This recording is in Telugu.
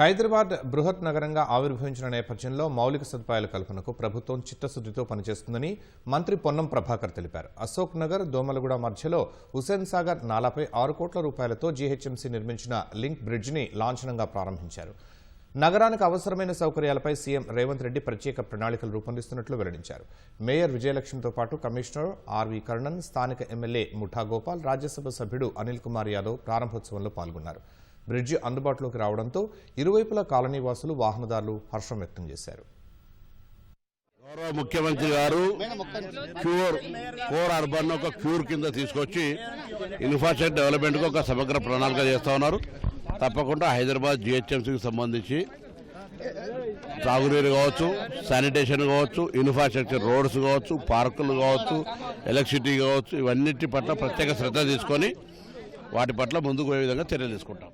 హైదరాబాద్ బృహత్ నగరంగా ఆవిర్భవించిన నేపథ్యంలో మౌలిక సదుపాయాల కల్పనకు ప్రభుత్వం చిత్తశుద్దితో పనిచేస్తుందని మంత్రి పొన్నం ప్రభాకర్ తెలిపారు. అశోక్ నగర్ దోమలగూడ మధ్యలో హుసేన్ సాగర్ నాలాపై ఆరు కోట్ల రూపాయలతో జీహెచ్ఎంసీ నిర్మించిన లింక్ బ్రిడ్జిని లాంఛనంగా ప్రారంభించారు. నగరానికి అవసరమైన సౌకర్యాలపై సీఎం రేవంత్ రెడ్డి ప్రత్యేక ప్రణాళికలు రూపొందిస్తున్నట్లు వెల్లడించారు. మేయర్ విజయలక్ష్మితో పాటు కమిషనర్ ఆర్వి కర్ణన్ స్థానిక ఎమ్మెల్యే ముఠా గోపాల్ రాజ్యసభ సభ్యుడు అనిల్ కుమార్ యాదవ్ ప్రారంభోత్సవంలో పాల్గొన్నారు. బ్రిడ్జి అందుబాటులోకి రావడంతో ఇరువైపులా కాలనీ వాసులు వాహనదారులు హర్షం వ్యక్తం చేశారు. గౌరవ ముఖ్యమంత్రి గారు క్యూర్ కోర్ అర్బన్ ఒక క్యూర్ కింద తీసుకొచ్చి ఇన్ఫ్రాస్ట్రక్చర్ డెవలప్మెంట్కి ఒక సమగ్ర ప్రణాళిక చేస్తా ఉన్నారు. తప్పకుండా హైదరాబాద్ జిహెచ్ఎంసీకి సంబంధించి తాగునీరు కావచ్చు శానిటేషన్ కావచ్చు ఇన్ఫ్రాస్ట్రక్చర్ రోడ్స్ కావచ్చు పార్కులు కావచ్చు ఎలక్ట్రిసిటీ కావచ్చు ఇవన్నిటి పట్ల ప్రత్యేక శ్రద్ధ తీసుకొని వాటి పట్ల ముందుకు పోయే విధంగా చర్యలు తీసుకుంటాం.